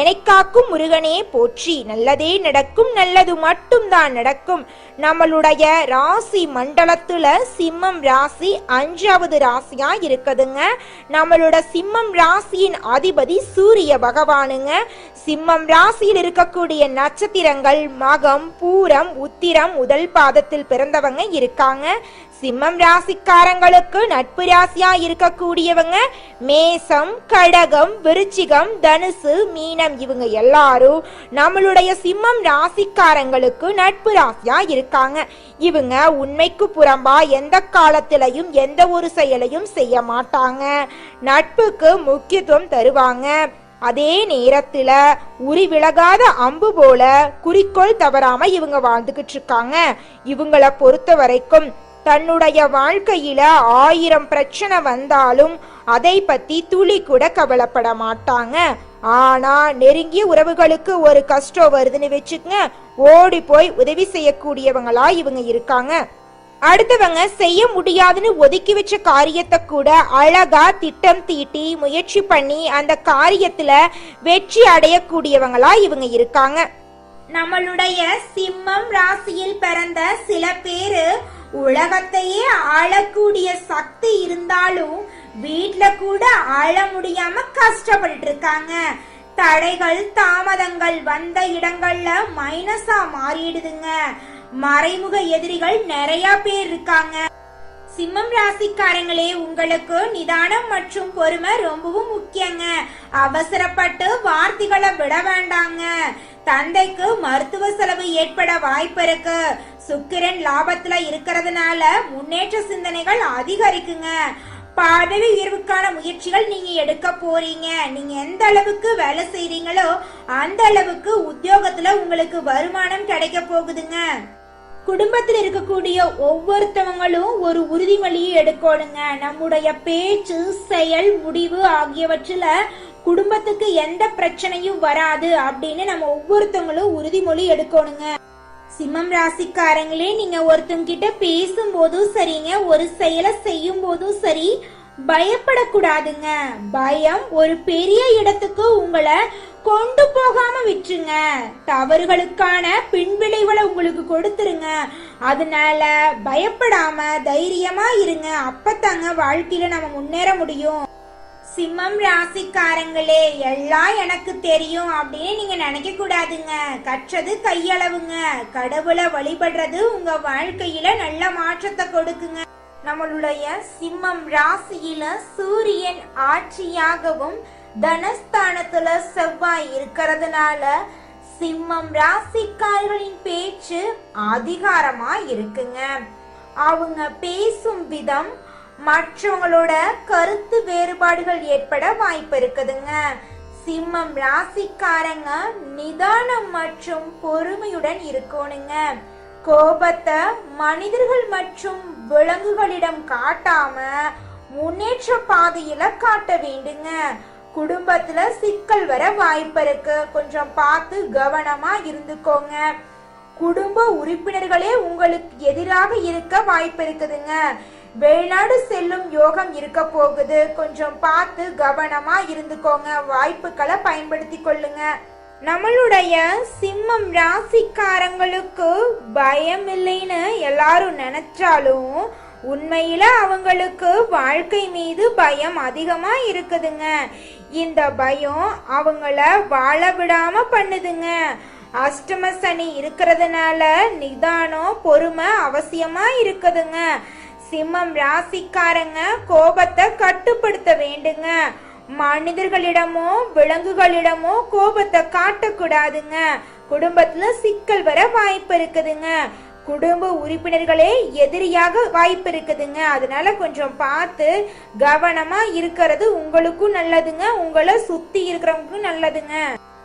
எனைக்காக்கும் முருகனே போற்றி. நல்லதே நடக்கும் நல்லது மட்டும்தான் நடக்கும். நம்மளுடைய ராசி மண்டலத்துல சிம்மம் ராசி அஞ்சாவது ராசியா இருக்குதுங்க. நம்மளோட சிம்மம் ராசியின் அதிபதி சூரிய பகவானுங்க. சிம்மம் ராசியில் இருக்கக்கூடிய நட்சத்திரங்கள் மகம் பூரம் உத்திரம் முதல் பாதத்தில் பிறந்தவங்க இருக்காங்க. சிம்மம் ராசிக்காரங்களுக்கு நட்பு ராசியா இருக்கக்கூடியவங்க மேசம் கடகம் விருச்சிகம் தனுசு மீனம் இவங்க எல்லாரும் நம்மளுடைய சிம்மம் ராசிக்காரங்களுக்கு நட்பு ராசியா இருக்காங்க. இவங்க உண்மைக்கு புறம்பா எந்த காலத்திலையும் எந்த ஒரு செயலையும் செய்ய மாட்டாங்க. நட்புக்கு முக்கியத்துவம் தருவாங்க. அதே நேரத்துல உரி விலகாத அம்பு போல குறிக்கோள் தவறாம இவங்க வாழ்ந்துகிட்டு இருக்காங்க. இவங்களை பொறுத்த வரைக்கும் தன்னுடைய வாழ்க்கையில ஆயிரம் பிரச்சனை வந்தாலும் அதை பத்தி துளி கூட கவலைப்பட மாட்டாங்க. ஆனா நெருங்கிய உறவுகளுக்கு ஒரு கஷ்டம் வருதுன்னு வச்சுக்கங்க. ஓடி போய் உதவி செய்யக்கூடியவங்களா இவங்க இருக்காங்க. அடுத்தவங்க செய்ய முடியாதுன்னு ஒதுக்கி வச்ச காரியத்தை கூட அழகா திட்டம் தீட்டி முயற்சி பண்ணி அந்த காரியத்துல வெற்றி அடையக்கூடியவங்களா இவங்க இருக்காங்க. நம்மளுடைய சிம்மம் ராசியில் பிறந்த சில பேரு உலகத்தையே ஆளக்கூடிய சக்தி இருந்தாலும் வீட்ல கூட ஆள முடியாம கஷ்டப்பட்டு இருக்காங்க தடைகள் தாமதங்கள் வந்த இடங்கள்ல மைனஸா மாறிடுதுங்க. மறைமுக எதிரிகள் நிறைய பேர் இருக்காங்க. சிம்மம் ராசிக்காரங்களே உங்களுக்கு நிதானம் மற்றும் பொறுமை ரொம்பவும் முக்கியங்க. அவசரப்பட்டு வார்த்தைகளை விட வேண்டாங்க. தந்தைக்கு மருத்துவ செலவு ஏற்பட வாய்ப்பு இருக்கு. சுக்கிரன் லாபத்துல இருக்கிறதுனால முன்னேற்ற சிந்தனைகள் அதிகரிக்குங்க. பதவி உயர்வுக்கான முயற்சிகள் நீங்க எடுக்க போறீங்க. நீங்க எந்த அளவுக்கு வேலை செய்றீங்களோ அந்த அளவுக்கு உத்தியோகத்துல உங்களுக்கு வருமானம் கிடைக்க போகுதுங்க. குடும்பத்தில் இருக்கக்கூடிய ஒவ்வொருத்தவங்களும் ஒரு உறுதிமொழியை எடுக்கணுங்க. நம்முடைய பேச்சு செயல் முடிவு ஆகியவற்றில் குடும்பத்துக்கு எந்த பிரச்சனையும் வராது அப்படின்னு நம்ம ஒவ்வொருத்தவங்களும் உறுதிமொழி எடுக்கணுங்க. சிம்மம் ராசிக்காரங்களே நீங்க ஒருத்தங்க பேசும் பேசும்போதும் சரிங்க ஒரு செயலை செய்யும் போதும் சரி பயப்படக்கூடாதுங்க. பயம் ஒரு பெரிய இடத்துக்கு உங்களை கொண்டு போகாம விட்டுருங்க. தவறுகளுக்கான பின்விளைவுகளை உங்களுக்கு கொடுத்துருங்க. அதனால பயப்படாம தைரியமா இருங்க. அப்பத்தாங்க வாழ்க்கையில நம்ம முன்னேற முடியும். சிம்மம் ராசிக்காரங்களே எல்லாம் எனக்கு தெரியும் அப்படின்னு நீங்க நினைக்க கூடாதுங்க கற்றது கையளவுங்க. கடவுளை வழிபடுறது உங்க வாழ்க்கையில நல்ல மாற்றத்தை கொடுக்குங்க. நம்மளுடைய சிம்மம் ராசியில சூரியன் ஆட்சியாகவும் தனஸ்தானத்துல செவ்வாய் இருக்கிறதுனால சிம்மம் ராசிக்காரர்களின் பேச்சு அதிகாரமா இருக்குங்க. அவங்க பேசும் விதம் மற்றவங்களோட கருத்து வேறுபாடுகள் ஏற்பட வாய்ப்பு இருக்குதுங்க. சிம்மம் ராசிக்காரங்க நிதானம் மற்றும் பொறுமையுடன் இருக்கணுங்க. கோபத்தை மனிதர்கள் மற்றும் விலங்குகளிடம் காட்டாம முன்னேற்ற பாதையில காட்ட வேண்டுங்க. குடும்பத்துல சிக்கல் வர வாய்ப்பு இருக்கு. கொஞ்சம் பார்த்து கவனமா இருந்துக்கோங்க. குடும்ப உறுப்பினர்களே உங்களுக்கு எதிராக இருக்க வாய்ப்பு இருக்குதுங்க. வெளிநாடு செல்லும் யோகம் இருக்க போகுது. கொஞ்சம் பார்த்து கவனமா இருந்துக்கோங்க. வாய்ப்புகளை பயன்படுத்தி கொள்ளுங்க. நம்மளுடைய சிம்மம் ராசிக்காரங்களுக்கு பயம் இல்லைன்னு எல்லாரும் நினைச்சாலும் உண்மையில அவங்களுக்கு வாழ்க்கை மீது பயம் அதிகமா இருக்குதுங்க. இந்த பயம் அவங்கள வாழ விடாம பண்ணுதுங்க. அஷ்டம சனி இருக்கிறதுனால நிதானம் பொறுமை அவசியமா இருக்குதுங்க. சிம்மம் ராசிக்காரங்க கோபத்தை கட்டுப்படுத்த வேண்டுங்க. மனிதர்களிடமோ விலங்குகளிடமோ கோபத்தை காட்டக்கூடாதுங்க. குடும்பத்துல சிக்கல் வர வாய்ப்பு இருக்குதுங்க. குடும்ப உறுப்பினர்களே எதிரியாக வாய்ப்பு இருக்குதுங்க. அதனால கொஞ்சம் பார்த்து கவனமா இருக்கிறது உங்களுக்கும் நல்லதுங்க. உங்களை சுத்தி இருக்கிறவங்களுக்கும் நல்லதுங்க.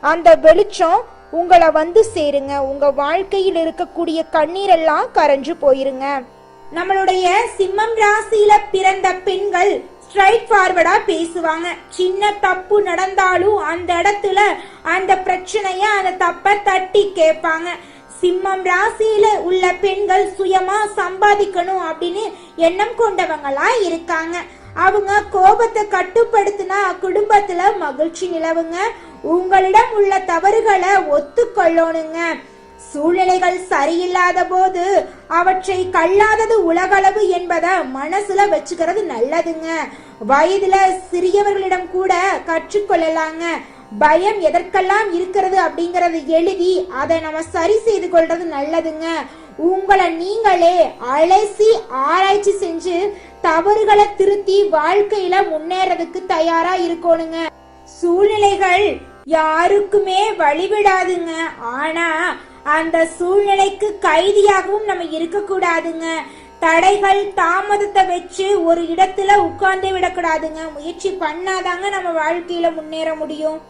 அந்த வெளிச்சம் உங்களை வந்து சேருங்க. உங்க வாழ்க்கையில் இருக்கக்கூடிய கண்ணீரெல்லாம் கரைஞ்சு போயிருங்க. நம்மளுடைய சிம்மம் ராசியில பிறந்த பெண்கள் ஸ்ட்ரைட் ஃபார்வர்டா பேசுவாங்க. சின்ன தப்பு நடந்தாலும் அந்த இடத்துல அந்த பிரச்சனைய அந்த தப்ப தட்டி கேட்பாங்க. சிம்மம் ராசியில உள்ள பெண்கள் சுயமா சம்பாதிக்கணும் அப்படின்னு எண்ணம் கொண்டவங்களா இருக்காங்க. அவங்க கோபத்தை கட்டுப்படுத்தினா குடும்பத்துல மகிழ்ச்சி நிலவுங்க. உங்களிடம் உள்ள தவறுகளை ஒத்துக்கொள்ளணுங்க. சூழ்நிலைகள் சரியில்லாத போது அவற்றை கல்லாதது உலகளவு என்பதை மனசுல வச்சுக்கிறது நல்லதுங்க. வயதுல சிறியவர்களிடம் கூட கற்றுக்கொள்ளலாங்க. பயம் எதற்கெல்லாம் இருக்கிறது அப்படிங்கறது எழுதி அதை நம்ம சரி செய்து கொள்றது நல்லதுங்க. உங்களை நீங்களே அலசி ஆராய்ச்சி செஞ்சு தவறுகளை திருத்தி வாழ்க்கையில முன்னேறதுக்கு தயாரா இருக்கணுங்க. சூழ்நிலைகள் யாருக்குமே வழிவிடாதுங்க. ஆனா அந்த சூழ்நிலைக்கு கைதியாகவும் நம்ம இருக்கக்கூடாதுங்க. தடைகள் தாமதத்தை வச்சு ஒரு இடத்துல உட்கார்ந்தே விடக்கூடாதுங்க. முயற்சி பண்ணாதாங்க நம்ம வாழ்க்கையில முன்னேற முடியும்.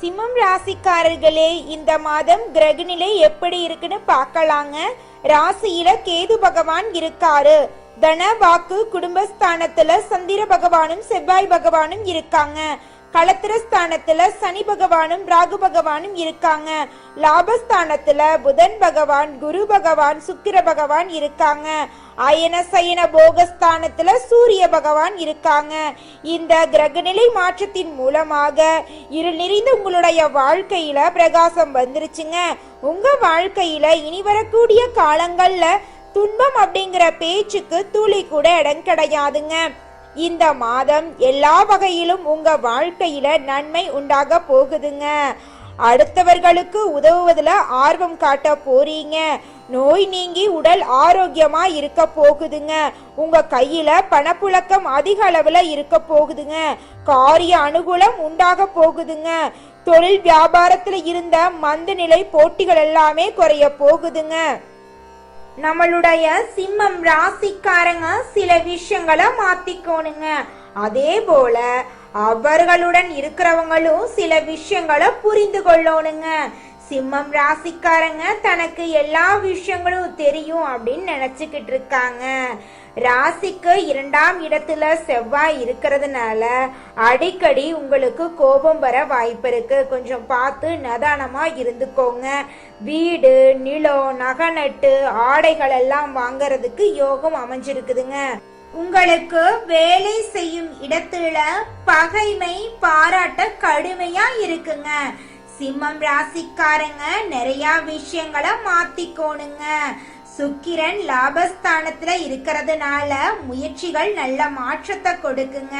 சிம்மம் ராசிக்காரர்களே இந்த மாதம் கிரகநிலை எப்படி இருக்குன்னு பார்க்கலாங்க. ராசியில கேது பகவான் இருக்காரு. தன வாக்கு குடும்பஸ்தானத்துல சந்திர பகவானும் செவ்வாய் பகவானும் இருக்காங்க. களத்திரஸ்தானத்துல சனி பகவானும் ராகு பகவானும் இருக்காங்க. லாபஸ்தானத்துல புதன் பகவான் குரு பகவான் சுக்கிர பகவான் இருக்காங்க. அயன சயன போகஸ்தானத்துல சூரிய பகவான் இருக்காங்க. இந்த கிரகநிலை மாற்றத்தின் மூலமாக இருள் நிறைந்த உங்களுடைய வாழ்க்கையில பிரகாசம் வந்துருச்சுங்க. உங்க வாழ்க்கையில இனி வரக்கூடிய காலங்கள்ல துன்பம் அப்படிங்கிற பேச்சுக்கு துளி கூட இடம் கிடையாதுங்க. இந்த மாதம் எல்லா வகையிலும் உங்க வாழ்க்கையில நன்மை உண்டாக போகுதுங்க. அடுத்தவர்களுக்கு உதவுவதில் ஆர்வம் காட்ட போறீங்க. நோய் நீங்கி உடல் ஆரோக்கியமா இருக்க போகுதுங்க. உங்க கையில பணப்புழக்கம் அதிக அளவுல இருக்க போகுதுங்க. காரிய அனுகூலம் உண்டாக போகுதுங்க. தொழில் வியாபாரத்துல இருந்த மந்த நிலை போட்டிகள் எல்லாமே குறைய போகுதுங்க. நம்மளுடைய சிம்மம் ராசிக்காரங்க சில விஷயங்களை மாத்திக்கோணுங்க. அதே போல அவர்களுடன் இருக்கிறவங்களும் சில விஷயங்களை புரிந்து கொள்ளணுங்க. சிம்மம் ராசிக்காரங்க தனக்கு எல்லா விஷயங்களும் தெரியும் அப்படின்னு நினைச்சுக்கிட்டு இருக்காங்க. ராசிக்கு இரண்டாம் இடத்துல செவ்வாய் இருக்கிறதுனால அடிக்கடி உங்களுக்கு கோபம் வர வாய்ப்பு இருக்கு. கொஞ்சம் பார்த்து நிதானமா இருந்துக்கோங்க. வீடு நிலம் நகநட்டு ஆடைகள் எல்லாம் வாங்கறதுக்கு யோகம் அமைஞ்சிருக்குதுங்க. உங்களுக்கு வேலை செய்யும் இடத்துல பகைமை பாராட்ட கடுமையா இருக்குங்க. சிம்மம் ராசிக்காரங்க நிறைய விஷயங்களை மாத்திக்கோணுங்க. சுக்கிரன் லாபஸ்தானத்துல இருக்கிறதுனால முயற்சிகள் நல்ல மாற்றத்தை கொடுக்குங்க.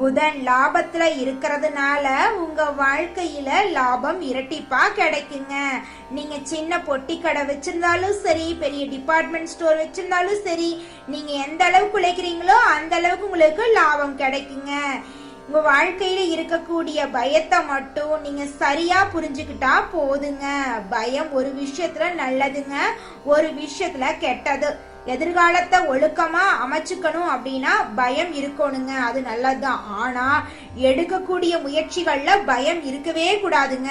புதன் லாபத்துல இருக்கிறதுனால உங்க வாழ்க்கையில லாபம் இரட்டிப்பா கிடைக்குங்க. நீங்க சின்ன பொட்டி கடை வச்சிருந்தாலும் சரி பெரிய டிபார்ட்மெண்ட் ஸ்டோர் வச்சிருந்தாலும் சரி நீங்க எந்த அளவுக்கு உழைக்கிறீங்களோ அந்த அளவுக்கு உங்களுக்கு லாபம் கிடைக்குங்க. உங்க வாழ்க்கையில இருக்கக்கூடிய பயத்தை மட்டும் நீங்க சரியா புரிஞ்சுக்கிட்டா போதுங்க. பயம் ஒரு விஷயத்துல நல்லதுங்க ஒரு விஷயத்துல கெட்டது. எதிர்காலத்தை ஒழுக்கமா அமைச்சுக்கணும் அப்படின்னா பயம் இருக்கணுங்க. அது நல்லதுதான். ஆனா எடுக்கக்கூடிய முயற்சிகள்ல பயம் இருக்கவே கூடாதுங்க.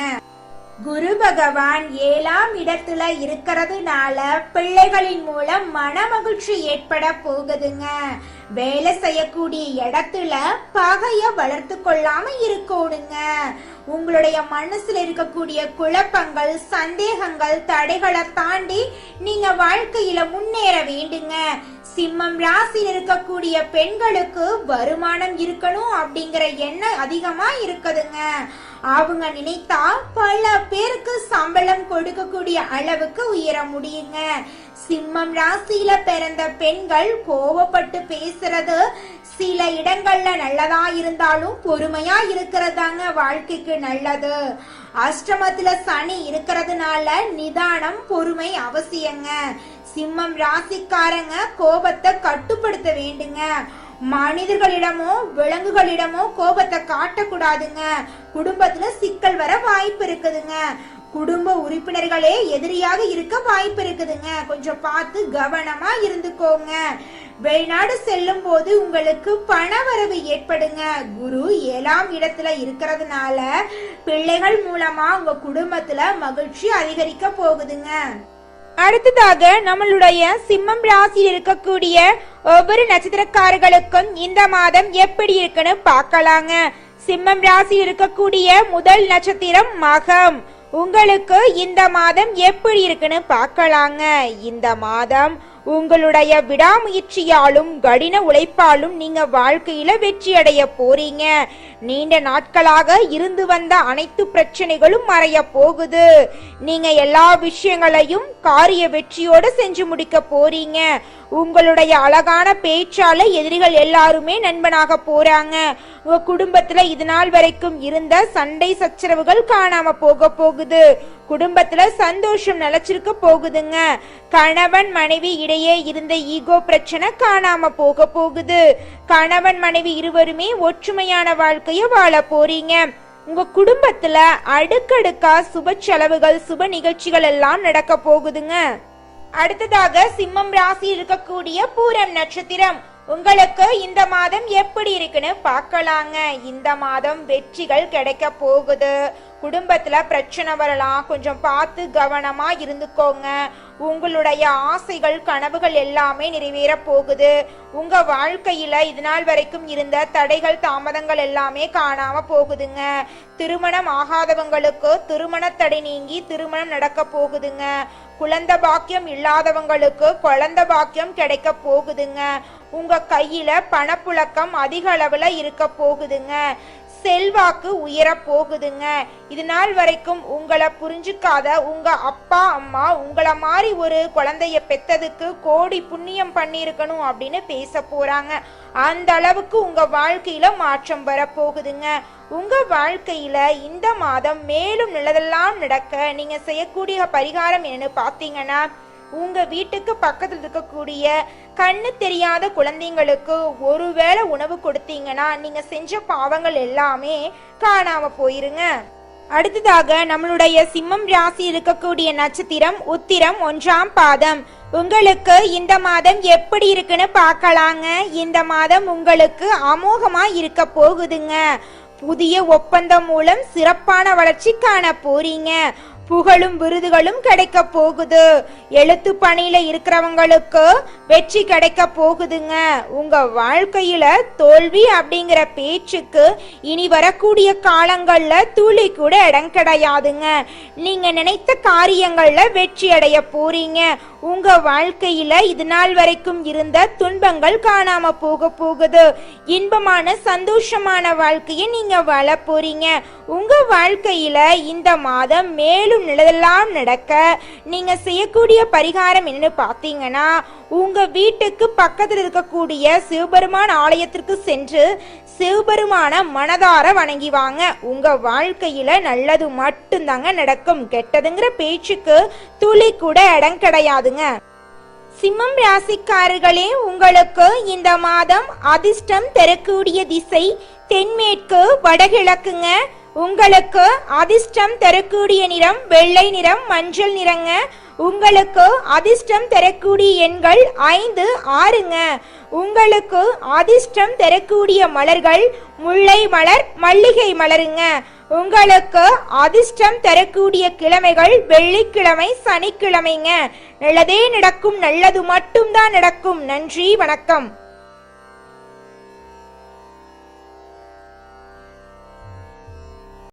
குரு பகவான் ஏழாம் இடத்துல இருக்கிறதுனால பிள்ளைகளின் மூலம் மன மகிழ்ச்சி ஏற்பட போகுதுங்க. வேலை செய்யக்கூடிய இடத்துல பகைய வளர்த்து கொள்ளாம இருக்கணுங்க. உங்களுடைய மனசுல இருக்கக்கூடிய குழப்பங்கள் சந்தேகங்கள் தடைகளை தாண்டி நீங்க வாழ்க்கையில முன்னேற வேண்டுங்க. சிம்மம் ராசியில் இருக்கக்கூடிய பெண்களுக்கு வருமானம் இருக்கணும் அப்படிங்கிற எண்ணம் அதிகமா இருக்குதுங்க. அவங்க நினைத்தா பல பேருக்கு சம்பளம் கொடுக்கக்கூடிய அளவுக்கு உயர முடியுங்க. சிம்மம் ராசியில பிறந்த பெண்கள் கோவப்பட்டு பேசுறது சில இடங்கள்ல நல்லதா இருந்தாலும் பொறுமையா இருக்கிறதாங்க வாழ்க்கைக்கு நல்லது. அஷ்டமத்துல சனி இருக்கிறதுனால நிதானம் பொறுமை அவசியங்க. சிம்மம் ராசிக்காரங்க கோபத்தை கட்டுப்படுத்த வேண்டுங்க. மனிதர்களிடமோ விலங்குகளிடமோ கோபத்தை காட்டக்கூடாதுங்க. குடும்பத்துல சிக்கல் வர வாய்ப்பு இருக்குதுங்க. குடும்ப உறுப்பினர்களே எதிரியாக இருக்க வாய்ப்பு இருக்குதுங்க. கொஞ்சம் பார்த்து கவனமா இருந்துக்கோங்க. வெளிநாடு செல்லும் போது உங்களுக்கு பணவரவு ஏற்படுங்க. குரு ஏழாம் இடத்துல இருக்கிறதுனால பிள்ளைகள் மூலமா உங்க குடும்பத்துல மகிழ்ச்சி அதிகரிக்க போகுதுங்க. அடுத்ததாக நம்மளுடைய சிம்மம் ராசியில் இருக்கக்கூடிய ஒவ்வொரு நட்சத்திரக்காரர்களுக்கும் இந்த மாதம் எப்படி இருக்குன்னு பார்க்கலாங்க. சிம்மம் ராசி இருக்கக்கூடிய முதல் நட்சத்திரம் மகம். உங்களுக்கு இந்த மாதம் எப்படி இருக்குன்னு பார்க்கலாங்க. இந்த மாதம் உங்களுடைய விடாமுயற்சியாலும் கடின உழைப்பாலும் நீங்க வாழ்க்கையில வெற்றி அடைய போறீங்க. நீண்ட நாட்களாக இருந்து வந்த அனைத்து பிரச்சனைகளும் மறைய போகுது. நீங்க எல்லா விஷயங்களையும் காரிய வெற்றியோட செஞ்சு முடிக்க போறீங்க. உங்களுடைய அழகான பேச்சால எதிரிகள் எல்லாருமே நண்பனாக போறாங்க. உங்க குடும்பத்துல இது நாள் வரைக்கும் இருந்த சண்டை சச்சரவுகள் காணாம போக போகுது. குடும்பத்துல சந்தோஷம் நிலைச்சிருக்க போகுதுங்க. கணவன் மனைவி இடையே இருந்த ஈகோ பிரச்சனை காணாம போக போகுது. கணவன் மனைவி இருவருமே ஒற்றுமையான வாழ்க்கை வாழ்க்கைய வாழ போறீங்க. உங்க குடும்பத்துல அடுக்கடுக்கா சுப செலவுகள் சுப நிகழ்ச்சிகள் எல்லாம் நடக்க போகுதுங்க. அடுத்ததாக சிம்மம் ராசி இருக்கக்கூடிய பூரம் நட்சத்திரம். உங்களுக்கு இந்த மாதம் எப்படி இருக்குன்னு பார்க்கலாங்க. இந்த மாதம் வெற்றிகள் கிடைக்க போகுது. குடும்பத்துல பிரச்சனை வரலாம். கொஞ்சம் பார்த்து கவனமா இருந்துக்கோங்க. உங்களுடைய ஆசைகள் கனவுகள் எல்லாமே நிறைவேற போகுது. உங்க வாழ்க்கையில இது நாள் வரைக்கும் இருந்த தடைகள் தாமதங்கள் எல்லாமே காணாம போகுதுங்க. திருமணம் ஆகாதவங்களுக்கு திருமண தடை நீங்கி திருமணம் நடக்க போகுதுங்க. குழந்த பாக்கியம் இல்லாதவங்களுக்கு குழந்த பாக்கியம் கிடைக்க போகுதுங்க. உங்க கையில பணப்புழக்கம் அதிக அளவுல இருக்க போகுதுங்க. செல்வாக்கு உயர போகுதுங்க. இது நாள் வரைக்கும் உங்களை புரிஞ்சுக்காத உங்க அப்பா அம்மா உங்களை மாதிரி ஒரு குழந்தைய பெத்ததுக்கு கோடி புண்ணியம் பண்ணியிருக்கணும் அப்படின்னு பேச போறாங்க. அந்த அளவுக்கு உங்க வாழ்க்கையில மாற்றம் வர போகுதுங்க உங்க வாழ்க்கையில இந்த மாதம் மேலும் நல்லதெல்லாம் நடக்க நீங்க செய்யக்கூடிய பரிகாரம் என்னன்னு பாத்தீங்கன்னா உங்க வீட்டுக்கு பக்கத்தில் இருக்கக்கூடிய கண்ணு தெரியாத குழந்தைங்களுக்கு ஒருவேளை உணவு கொடுத்தீங்கன்னா நீங்க செஞ்ச பாவங்கள் எல்லாமே காணாம போயிருங்க. அடுத்ததாக நம்மளுடைய சிம்மம் ராசி இருக்கக்கூடிய நட்சத்திரம் உத்திரம் ஒன்றாம் பாதம். உங்களுக்கு இந்த மாதம் எப்படி இருக்குன்னு பார்க்கலாங்க. இந்த மாதம் உங்களுக்கு அமோகமா இருக்க போகுதுங்க. புதிய ஒப்பந்தம் மூலம் சிறப்பான வளர்ச்சி காண போறீங்க. புகழும் விருதுகளும் கிடைக்க போகுது. எழுத்து பணியில இருக்கிறவங்களுக்கு வெற்றி கிடைக்க போகுதுங்க. உங்க வாழ்க்கையில தோல்வி அப்படிங்கிற பேச்சுக்கு இனி வரக்கூடிய காலங்கள்ல துளி கூட இடம் கிடையாதுங்க. நீங்க நினைத்த காரியங்கள்ல வெற்றி அடைய போறீங்க. உங்க வாழ்க்கையில இது நாள் வரைக்கும் இருந்த துன்பங்கள் காணாம போக போகுது. இன்பமான சந்தோஷமான வாழ்க்கையை நீங்க வாழ போறீங்க. உங்க வாழ்க்கையில இந்த மாதம் மேலும் நல்லதெல்லாம் நடக்க நீங்க செய்யக்கூடிய பரிகாரம் என்னன்னு பார்த்தீங்கன்னா உங்க வீட்டுக்கு பக்கத்தில் இருக்கக்கூடிய சிவபெருமான் ஆலயத்திற்கு சென்று சிவபெருமான மனதார வணங்கி வாங்க. உங்க வாழ்க்கையில நல்லது மட்டும்தாங்க நடக்கும். கெட்டதுங்கிற பேச்சுக்கு துளி கூட இடம் கிடையாதுங்க. சிம்மம் ராசிக்காரர்களே உங்களுக்கு இந்த மாதம் அதிர்ஷ்டம் தரக்கூடிய திசை தென்மேற்கு வடகிழக்குங்க. உங்களுக்கு அதிர்ஷ்டம் தரக்கூடிய நிறம் வெள்ளை நிறம் மஞ்சள் நிறங்க. உங்களுக்கு அதிர்ஷ்டம் தரக்கூடிய எண்கள் ஐந்து ஆறுங்க. உங்களுக்கு அதிர்ஷ்டம் தரக்கூடிய மலர்கள் முல்லை மலர் மல்லிகை மலருங்க. உங்களுக்கு அதிர்ஷ்டம் தரக்கூடிய கிழமைகள் வெள்ளிக்கிழமை சனிக்கிழமைங்க. நல்லதே நடக்கும் நல்லது மட்டும்தான் நடக்கும். நன்றி வணக்கம்.